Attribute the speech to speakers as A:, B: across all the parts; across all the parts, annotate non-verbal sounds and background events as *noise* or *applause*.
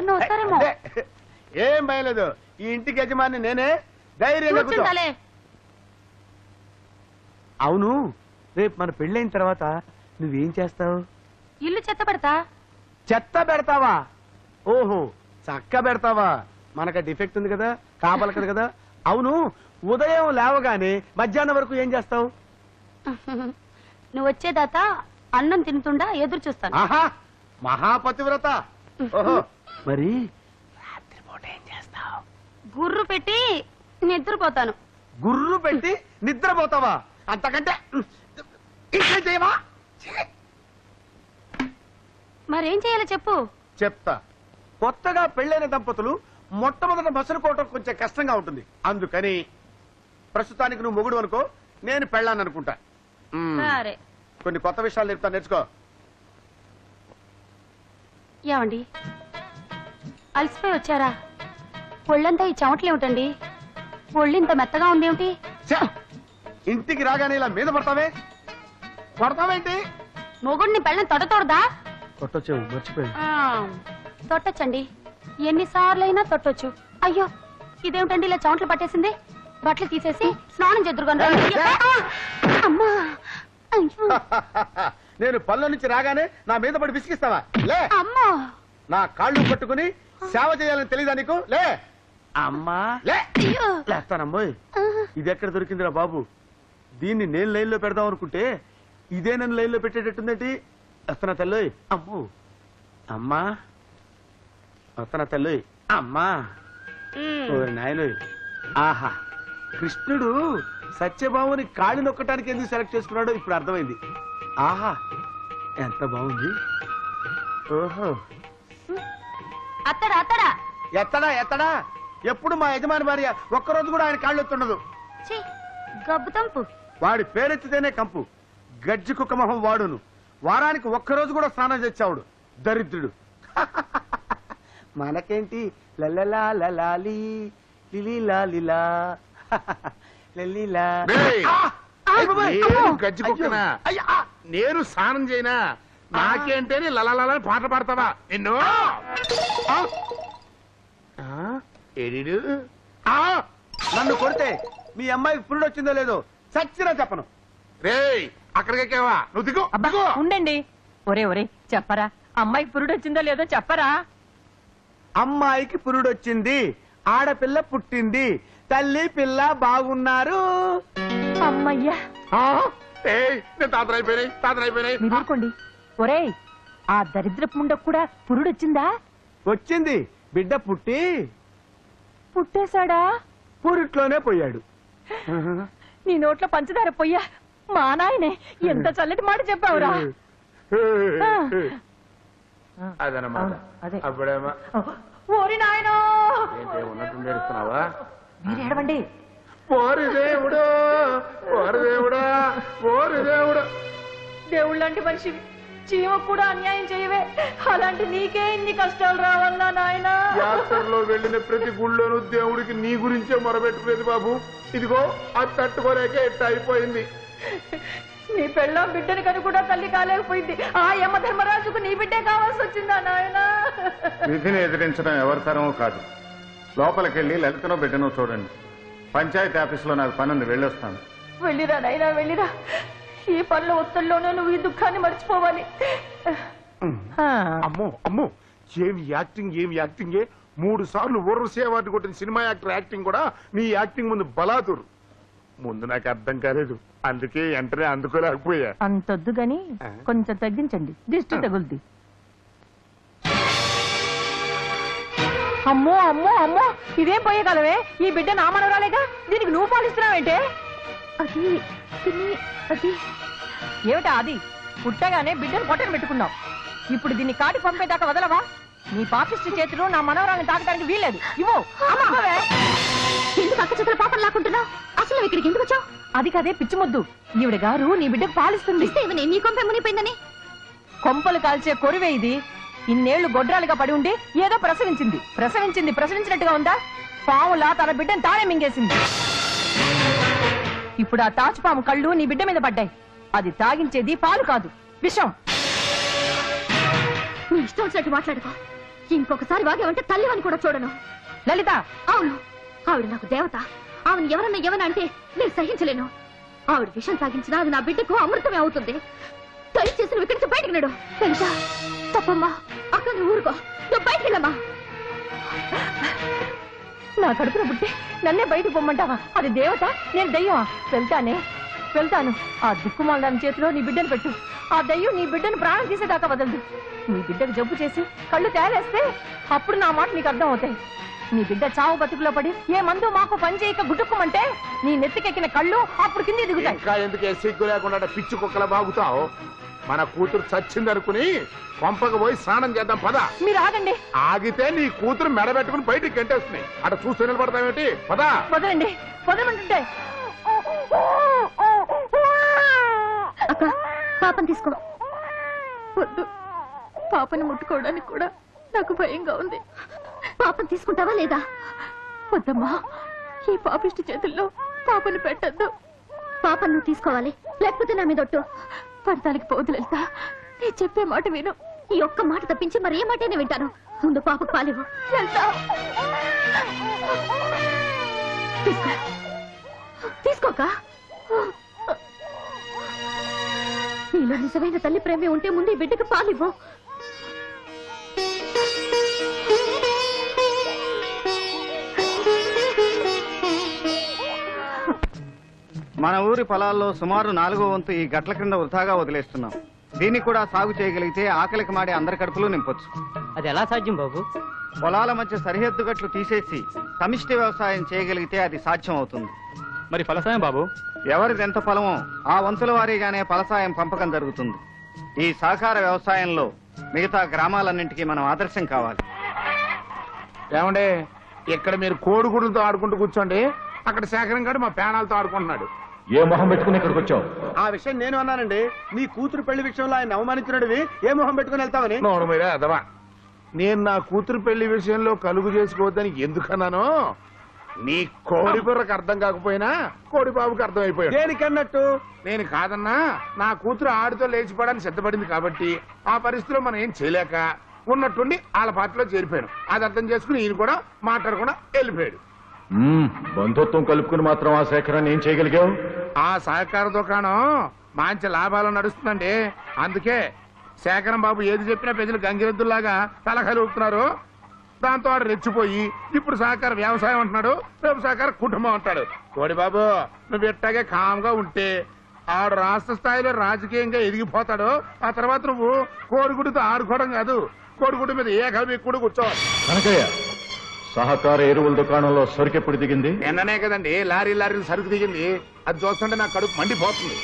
A: ఎవరినో వస్తారేమో.
B: అదే. ఏం భయలేదు ఈ ఇంటికి యజమాని నేనే ధైర్యంగా కూర్చో.
A: కూర్చుంటాలే
B: అవును రేపు మన పెళ్ళైన తర్వాత నువ్వేం చేస్తావు?
A: ఇల్లు చెత్త పెడతా.
B: చెత్త పెడతావా? ఓహో చక్క పెడతావా? మనకు డిఫెక్ట్ ఉంది కదా కాపలకదు కదా. అవును ఉదయం లేవగానే మధ్యాహ్నం వరకు ఏం చేస్తావు?
A: నువ్వు వచ్చేదాత అన్నం తింటుండా ఎదురు చూస్తాను.
B: ఆహా మహాపతివ్రత. ఓహో మరి? రాత్రిపూట ఏం చేస్తావు?
A: గుర్రు పెట్టి నిద్రపోతాను.
B: గుర్రు పెట్టి నిద్రపోతావా? అంతకంటే ఇంకా చేయవా?
A: మరేం చేయాలో చెప్పు.
B: చెప్తా. కొత్తగా పెళ్ళైన దంపతులు మొట్టమొదట మసలుకోవటం కొంచెం కష్టంగా ఉంటుంది. అందుకని ప్రస్తుతానికి నువ్వు మొగుడు అనుకో నేను పెళ్ళాను అనుకుంటా మ్మ్.
A: సరే.
B: కొన్ని కొత్త విషయాలు నేర్పుతా నేర్చుకో.
A: ఏమండి? అలసిపోయి వచ్చారా? ఒళ్ళంతా ఈ చెమటలు ఏమిటండి? ఒళ్ళు ఇంత మెత్తగా ఉంది ఏమిటి
B: ఛ! ఇంటికి రాగానే ఇలా మీద పడతావే? పడతావేంటి
A: మొగుడిని పెళ్ళని తొడతోడదా
B: కొట్టొచ్చావు మర్చిపోయాను.
A: ఆ, తొట్టొచ్చండి. ఎన్నిసార్లైనా తొట్టొచ్చు. అయ్యో ఇదేమిటండి ఇలా చెమటలు పట్టేసింది? బట్టలు తీసేసి స్నానం చేద్దరుగాను అమ్మా! అయ్యో!
B: నేను పళ్ళ నుంచి రాగానే నా మీద పడి విసిగిస్తావా? లే!
A: అమ్మా!
B: నా కాళ్ళు పట్టుకుని సేవ చేయాలని తెలీదా నీకు? లే. అమ్మా. లే. లేస్తానమ్మోయ్ ఇది ఎక్కడ దొరికిందిరా బాబు? దీన్ని నేను లైన్లో పెడదాం అనుకుంటే ఇదే నన్ను లైన్లో పెట్టేటట్టుందేంటి? వస్తున్నా తల్లోయ్. అమ్మో. అమ్మా. వస్తున్నా తల్లోయ్. అమ్మా.
A: ఉమ్.
B: ఓరి నాయనోయ్. ఆహా. కృష్ణుడు సత్యభామని కాళ్ళు నొక్కటానికి ఎందుకు సెలెక్ట్ చేసుకున్నాడో ఇప్పుడు అర్థమైంది. ఆహా. ఎంత బాగుంది. ఓహో.
A: అత్తడా అత్తడా?
B: ఎత్తడా ఎత్తడా? ఎప్పుడు మా యజమాని భార్య ఒక్కరోజు కూడా ఆయన కాళ్ళు ఎత్తుండదు.
A: ఛీ, గబ్బు తంపు.
B: వాడి పేరెత్తితేనే కంపు. గజ్జి కుక్క మొహం వాడును. వారానికి ఒక్కరోజు కూడా స్నానం చేసావుడు. దరిద్రుడు. *laughs* మనకేంటి? లలలా లలాలి లిలీలా లిలా *laughs* లలీలా.
C: డేయ్,
B: ఆ! అయ్ బాబోయ్!
C: నేను
B: అమ్మో!
C: గజ్జి కుక్కనా?
B: అయ్యో! అయ్యా!
C: నేను స్నానం చేయనా? నాకేంటని లలలల పాట పాడతావా? నిన్ను? ఏడిడు?
B: ఆ! నన్ను కొడితే మీ అమ్మాయికి పురుడు వచ్చిందో లేదో చచ్చినా చెప్పను.
C: రేయ్ అక్కడికెక్కావా నువ్వు దిగు.
D: అబ్బా
C: దిగు.
D: ఉండండి. ఒరే ఒరే చెప్పరా? అమ్మాయికి పురుడు వచ్చిందో లేదో చెప్పరా?
B: అమ్మాయికి పురుడొచ్చింది ఆడపిల్ల పుట్టింది తల్లి పిల్ల బాగున్నారు.
D: అమ్మయ్యా.
C: ఆ, ఏయ్ నేను తాతరైపోయినాయి తాతరైపోయినాయి
D: మీరు ఊరుకోండి. ఒరే ఆ దరిద్రపు ముండకు కూడా పురుడు వచ్చిందా.
B: బిడ్డ పుట్టి
D: పుట్టేశాడా?
B: పురిట్లోనే పోయాడు.
D: నీ నోట్లో పంచదార పొయ్యా. మా నాయనే ఎంత చల్లటి మాట చెప్పావురా.
C: అదనమాట. అప్పుడేమో.
D: ఓరి నాయనో!
C: ఏంటి ఉన్నట్టు నేర్పుతున్నావా
D: మీరు ఏడవండి.
C: ఓరి దేవుడు ఓరి దేవుడా ఓరి దేవుడు.
D: దేవుళ్ళంటి మనిషివి. చీమ కూడా అన్యాయం చేయవే. అలాంటి నీకే ఇన్ని కష్టాలు రావాలా నాయనా?
C: యాత్రలో వెళ్ళిన ప్రతి గుళ్ళోనూ దేవుడికి నీ గురించే మొరబెట్టుకునేది బాబు. ఇదిగో అది తట్టుకోలేక ఎట్ట అయిపోయింది.
D: నీ పెళ్ళం బిడ్డని కను కూడా తల్లి కాలేకపోయింది. ఆ యమ ధర్మరాజుకు నీ బిడ్డే కావాల్సి వచ్చిందా నాయనా?
E: విధిని ఎదిరించడం ఎవరి తరమో కాదు. లోపలికెళ్ళి లలితనో బిడ్డనో చూడండి. పంచాయతీ ఆఫీసులో నాకు పనుంది వెళ్ళొస్తాను.
D: వెళ్ళిరా నాయనా వెళ్ళిరా. ఈ పనుల ఒత్తిడిలోనే నువ్వు ఈ దుఃఖాన్ని మర్చిపోవాలి.
C: అమ్మో అమ్మో. ఏమి యాక్టింగ్ ఏమి యాక్టింగ్? మూడు సార్లు ఊర్వశి అవార్డు కొట్టిన సినిమా యాక్టర్ యాక్టింగ్ కూడా నీ యాక్టింగ్ ముందు బలాదురు ముందు నాకు అర్థం కాలేదు. అందుకే వెంటనే అందుకోలేకపోయా.
D: అంతొద్దు గాని కొంచెం తగ్గించండి. దిష్టి తగులుద్ది. అమ్మో అమ్మో అమ్మో. ఇదేం పోయగలవే ఈ బిడ్డ నా మనవరాలేగా? దీనికి నువ్వు పాలిస్తున్నావేంటే?
A: అది పిన్ని, అది.
D: ఏమిటా అది? పుట్టగానే బిడ్డను పొట్టను పెట్టుకున్నావు. ఇప్పుడు దీన్ని కాటి పంపేదాకా వదలవా? నీ పాపిష్టి చేతులు నా మనవరాన్ని తాకడానికి వీల్లేదు. ఇవ్వు.
A: ఎందుకు అక్క చేతుల పాపం లాక్కుంటున్నావు? అసలు ఇక్కడికి ఎందుకు వచ్చావు?
D: అది కదే పిచ్చిమొద్దు. ఈవిడ గారు నీ బిడ్డకు పాలిస్తుంది.
A: ఇస్తే నీ కొంప మునిపోయిందని
D: కొంపలు కాల్చే కొరివే ఇది. ఇన్నేళ్ళు గొడ్రాలుగా పడి ఉండి ఏదో ప్రసవించింది. ప్రసవించింది ప్రసవించినట్టుగా ఉందా? పావులా తన బిడ్డను తానే మింగేసింది. ఇప్పుడు ఆ తాచుపాము కళ్ళు నీ బిడ్డ మీద పడ్డాయి. అది తాగించేది పాలు కాదు విషం.
A: నీ ఇష్టం వచ్చినట్టు మాట్లాడుకో. ఇంకొకసారి వాగేమంటే తల్లివని కూడా చూడను.
D: లలిత!
A: అవును. ఆవిడ నాకు దేవత. ఆవిడ ఎవరన్నా ఎవరన్నా అంటే నేను సహించలేను. ఆవిడ విషం తాగించినా అది నా బిడ్డకు అమృతమే అవుతుంది. దయచేసి నువ్వు ఇక్కడి నుంచి బయటకు నడు. తెలుసా తప్పమ్మా. అక్కడ ఊరుకో. నువ్వు బయటికి వెళ్ళమ్మా.
D: నా కడుపున పుట్టి నన్నే బయటకు పొమ్మంటావా? అది దేవత? నేను దయ్యమా? వెళ్తానే. వెళ్తాను. ఆ దిక్కుమాలని చేతిలో నీ బిడ్డను పెట్టు. ఆ దయ్యం నీ బిడ్డను ప్రాణం తీసేదాకా వదలదు. నీ బిడ్డకు జబ్బు చేసి కళ్ళు తేలేస్తే అప్పుడు నా మాట నీకు అర్థం అవుతాయి నీ బిడ్డ చావు బతుకులో పడి ఏ మందు మాకు పని చేయక గుట్టుకోమంటే నీ నెత్తికెక్కిన కళ్ళు అప్పుడు కింద దిగుతాయి.
C: ఇంకా ఎందుకు సిగ్గు లేకుండా పిచ్చి కుక్కల బాగుతావు? మన కూతురు చచ్చిందనుకుని కొంపకు పోయి స్నానం చేద్దాం పద.
D: మీరు ఆగండి.
C: ఆగితే నీ కూతురు మెడబెట్టుకుని బయటికి గంటేస్తున్నాయి అక్కడ చూస్తూ నిలబడతావేంటి పద.
D: వదలండి. వదలమంటుంటే.
A: అక్క పాపం తీసుకో. వద్దు. పాపని ముట్టుకోవడానికి కూడా నాకు భయంగా ఉంది. పాపం తీసుకుంటావా లేదా? వద్దమ్మా. ఈ పాపిష్టి చేతుల్లో పాపని పెట్టద్దు. పాపను తీసుకోవాలి. లేకపోతే నా మీద ఒట్టు. పడతానికి పోదు లలిత. నేను చెప్పే మాట విను. ఈ ఒక్క మాట తప్పించి మరి ఏ మాటనే వింటాను. ముందు పాపకు పాలేవు లలిత. తీసుకోక. నీలో నిజమైన తల్లి ప్రేమే ఉంటే ముందు ఈ బిడ్డకు పాలివ్వు.
F: మన ఊరి పొలాల్లో సుమారు నాలుగో వంతు ఈ గట్ల క్రింద వృధాగా వదిలేస్తున్నాం. దీన్ని కూడా సాగు చేయగలిగితే ఆకలికి మాడే అందరి కడుపులో నింపొచ్చు.
G: అది ఎలా సాధ్యం బాబు?
F: పొలాల మధ్య సరిహద్దు గట్లు తీసేసి సమిష్టి వ్యవసాయం చేయగలిగితే అది సాధ్యం అవుతుంది
G: మరి ఫలసాయం బాబు?
F: ఎవరిది ఎంత పొలమో ఆ వంతుల వారీగానే ఫలసాయం పంపకం జరుగుతుంది. ఈ సహకార వ్యవసాయంలో మిగతా గ్రామాలన్నింటికీ మనం ఆదర్శం కావాలి.
C: ఏమండే ఇక్కడ మీరు కోడిగుడులతో ఆడుకుంటూ కూర్చోండి. అక్కడ శేఖరం గారు మా పేనాలతో ఆడుకుంటున్నాడు.
E: ఏ మొహం పెట్టుకుని ఇక్కడికి వచ్చావు?
B: ఆ విషయం నేను అన్నానండి. నీ కూతురు పెళ్ళి విషయంలో ఆయన అవమానించినడివి. ఏ మొహం పెట్టుకుని వెళ్తావని?
C: మీరే అదవా. నేను నా కూతురు పెళ్ళి విషయంలో కలుగు చేసుకోవద్దని ఎందుకన్నానో? నీ కోడి బుర్రకు అర్థం కాకపోయినా కోడి బాబుకి అర్థం అయిపోయాడు
B: దేనికన్నట్టు?
C: నేను కాదన్నా నా కూతురు ఆడితో లేచిపోవడానికి సిద్ధపడింది కాబట్టి ఆ పరిస్థితిలో మనం ఏం చేయలేక ఉన్నట్టుండి వాళ్ళ పార్టీలో చేరిపోయాను. అది అర్థం చేసుకుని ఈయన కూడా మాట్లాడకుండా వెళ్ళిపోయాడు.
E: బంధుత్వం కలుపుకుని మాత్రం ఆ సేకరణ ఏం చేయగలిగావు?
C: ఆ సహకార దుకాణం మంచి లాభాలు నడుస్తుందండి. అందుకే శేఖరం బాబు ఏది చెప్పినా ప్రజలు గంగిరెద్దుల్లాగా తలకాయలు ఊపుతున్నారు. దాంతో వాడు రెచ్చిపోయి ఇప్పుడు సహకార వ్యవసాయం అంటున్నాడు రేపు సహకార కుటుంబం అంటాడు. కోడి బాబు నువ్వు ఇట్టాగే కామ్గా ఉంటే ఆడు రాష్ట్ర స్థాయిలో రాజకీయంగా ఎదిగిపోతాడు. ఆ తర్వాత నువ్వు కోడిగుడితో ఆడుకోవడం కాదు కోడిగుడి మీద ఏ కలిపి కూడా కూర్చోవాలి
E: సహకార ఎరువుల దుకాణంలో సరుకెప్పుడు దిగింది?
C: నిన్ననే కదండి లారీ లారీలు సరుకు దిగింది. అది చూస్తుంటే నా కడుపు మండిపోతుంది.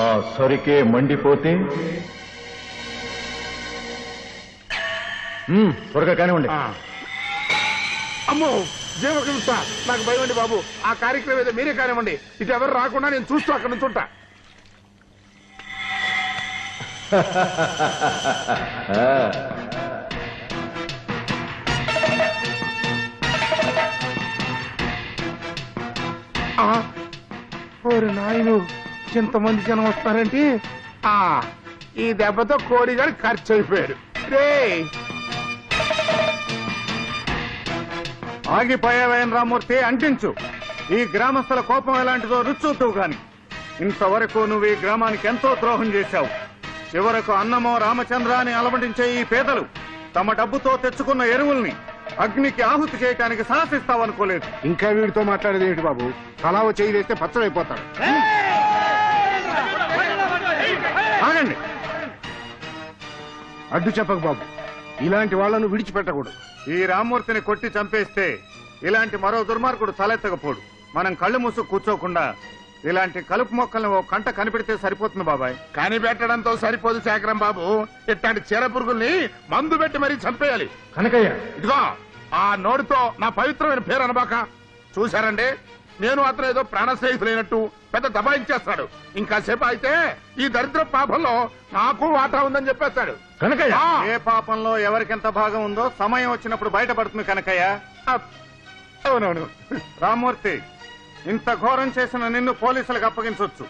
E: ఆ సరికే మండిపోతే? మ్మ్, త్వరగా కానివ్వండి.
C: అమ్మో జీవహింస నాకు భయం అండి బాబు. ఆ కార్యక్రమం ఏదో మీరే కానివ్వండి. ఇటు ఎవరు రాకుండా నేను చూస్తూ అక్కడ నుంచి ఉంటా ఆ, ఓరి నాయను ఇంతమంది జనం వస్తారంటే? ఆ ఈ దెబ్బతో కోడిగాడు ఖర్చు అయిపోయాడు రే!
F: ఆగిపోయావైన రామూర్తి అంటించు. ఈ గ్రామస్తుల కోపం ఎలాంటిదో రుచూతువు గాని. ఇంతవరకు నువ్వు ఈ గ్రామానికి ఎంతో ద్రోహం చేశావు. చివరకు అన్నమో రామచంద్ర అని అలమటించే ఈ పేదలు తమ డబ్బుతో తెచ్చుకున్న ఎరువుల్ని అగ్నికి ఆహుతి చేయటానికి సాహసిస్తావనుకోలేదు
C: ఇంకా వీడితో మాట్లాడేది ఏంటి బాబు? తలా చేయి వేస్తే పచ్చడైపోతాడు.
F: ఆగండి.
C: అడ్డు చెప్పకు బాబు. ఇలాంటి వాళ్ళను విడిచిపెట్టకూడదు.
F: ఈ రామ్మూర్తిని కొట్టి చంపేస్తే ఇలాంటి మరో దుర్మార్గుడు తలెత్తకపోడు. మనం కళ్ళు మూసు కూర్చోకుండా ఇలాంటి కలుపు మొక్కల్ని ఓ కంట కనిపెడితే సరిపోతుంది బాబాయ్.
C: కనిపెట్టడంతో సరిపోదు శేఖరం బాబు. ఇట్లాంటి చీర పురుగుల్ని మందు పెట్టి మరీ చంపేయాలి.
E: కనకయ్య.
C: ఇదిగో ఆ నోటితో నా పవిత్రమైన పేరు అనబాక. చూశారండి? నేను అతను ఏదో ప్రాణ స్నేహితులైనట్టు పెద్ద దబాయించేస్తాడు ఇంకా సేపు అయితే ఈ దరిద్ర పాపంలో నాకు వాటా ఉందని చెప్పేస్తాడు.
E: కనకయ్య.
C: ఆ,
F: ఏ పాపంలో ఎవరికెంత భాగం ఉందో సమయం వచ్చినప్పుడు బయటపడుతుంది కనకయ్య.
C: అవునవును.
F: రామ్మూర్తి ఇంత ఘోరం చేసిన నిన్ను పోలీసులకు అప్పగించవచ్చు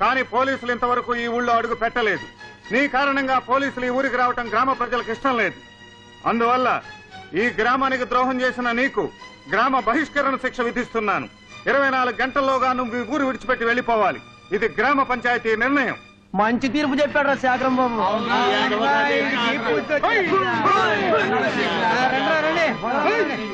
F: కానీ పోలీసులు ఇంతవరకు ఈ ఊళ్ళో అడుగు పెట్టలేదు. నీ కారణంగా పోలీసులు ఈ ఊరికి రావటం గ్రామ ప్రజలకు ఇష్టం లేదు. అందువల్ల ఈ గ్రామానికి ద్రోహం చేసిన నీకు గ్రామ బహిష్కరణ శిక్ష విధిస్తున్నాను. ఇరవై నాలుగు గంటల్లోగా నువ్వు ఈ ఊరు విడిచిపెట్టి వెళ్ళిపోవాలి. ఇది గ్రామ పంచాయతీ నిర్ణయం.
H: మంచి తీర్పు చెప్పాడు రా శాకరం బాబు రండి, రండి.